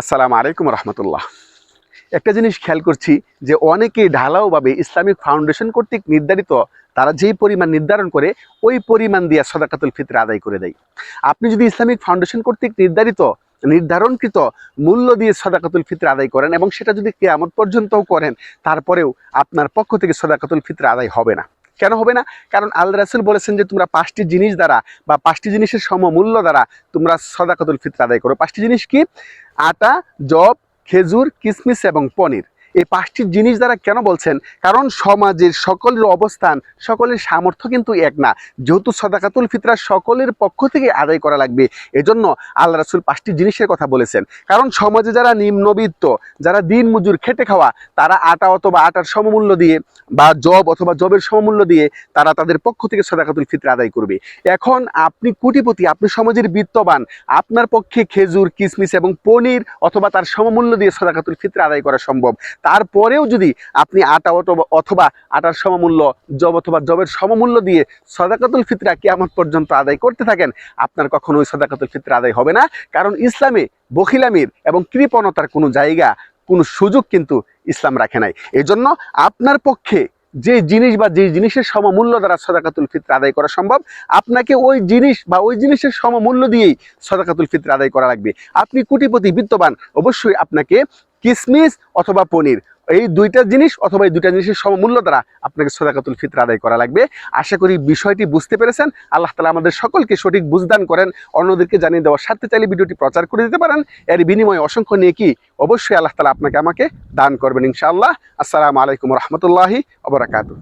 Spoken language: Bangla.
আসসালামু আলাইকুম রহমতুল্লাহ। একটা জিনিস খেয়াল করছি যে অনেকেই ঢালাওভাবে ইসলামিক ফাউন্ডেশন কর্তৃক নির্ধারিত তারা যেই পরিমাণ নির্ধারণ করে, ওই পরিমাণ দিয়ে সদাকাতুল ফিতর আদায় করে দেয়। আপনি যদি ইসলামিক ফাউন্ডেশন কর্তৃক নির্ধারিত, নির্ধারণকৃত মূল্য দিয়ে সদাকাতুল ফিতর আদায় করেন এবং সেটা যদি কেয়ামত পর্যন্তও করেন, তারপরেও আপনার পক্ষ থেকে সদাকাতুল ফিতর আদায় হবে না। কেন হবে না? কারণ আল রাসুল বলেছেন যে, তোমরা পাঁচটি জিনিস দ্বারা বা পাঁচটি জিনিসের সমমূল্য দ্বারা তোমরা সদাকাতুল ফিতরা আদায় করো। পাঁচটি জিনিস কি? আটা জব খেজুর, কিসমিস এবং পনির। এই পাঁচটি জিনিস দ্বারা কেন বলছেন? কারণ সমাজের সকলের অবস্থান, সকলের সামর্থ্য কিন্তু এক না। যেহেতু সদাকাতুল ফিতরা সকলের পক্ষ থেকে আদায় করা লাগবে, এজন্য আল্লাহ রাসুল পাঁচটি জিনিসের কথা বলেছেন। কারণ সমাজে যারা নিম্নবিত্ত, যারা দিন মজুর খেটে খাওয়া, তারা আটা অথবা আটার সমমূল্য দিয়ে বা জব অথবা জবের সমমূল্য দিয়ে তারা তাদের পক্ষ থেকে সদাকাতুল ফিতরা আদায় করবে। এখন আপনি কোটিপতি, আপনি সমাজের বিত্তবান, আপনার পক্ষে খেজুর কিশমিশ এবং পনির অথবা তার সমমূল্য দিয়ে সদাকাতুল ফিতরা আদায় করা সম্ভব। তারপরেও যদি আপনি আটা অথবা আটার সমমূল্য, জব অথবা জবের সমমূল্য দিয়ে সদাকাতুল ফিতরা কিয়ামত পর্যন্ত আদায় করতে থাকেন, আপনার কখনো ওই সদাকাতুল ফিতরা আদায় হবে না। কারণ ইসলামে বখিলামির এবং কৃপণতার কোনো জায়গা, কোনো সুযোগ কিন্তু ইসলাম রাখে নাই। এজন্য আপনার পক্ষে যে জিনিস বা যে জিনিসের সমমূল্য দ্বারা সদাকাতুল ফিতর আদায় করা সম্ভব, আপনাকে ওই জিনিস বা ওই জিনিসের সমমূল্য দিয়েই সদাকাতুল ফিতর আদায় করা লাগবে। আপনি কোটিপতি বিত্তবান, অবশ্যই আপনাকে কিসমিস অথবা পনির। এই দুইটা জিনিস অথবা এই দুইটা জিনিসের সমমূল্য দ্বারা আপনাকে সদাকাতুল ফিতর আদায় করা লাগবে। আশা করি বিষয়টি বুঝতে পেরেছেন। আল্লাহ তালা আমাদের সকলকে সঠিক বুঝদান করেন। অন্যদেরকে জানিয়ে দেওয়ার স্বার্থে চাইলে ভিডিওটি প্রচার করে দিতে পারেন। এর বিনিময়ে অসংখ্য নিয়ে কি অবশ্যই আল্লাহ তালা আপনাকে আমাকে দান করবেন ইনশাআল্লাহ। আসসালামু আলাইকুম রহমতুল্লাহি অবরাকাতু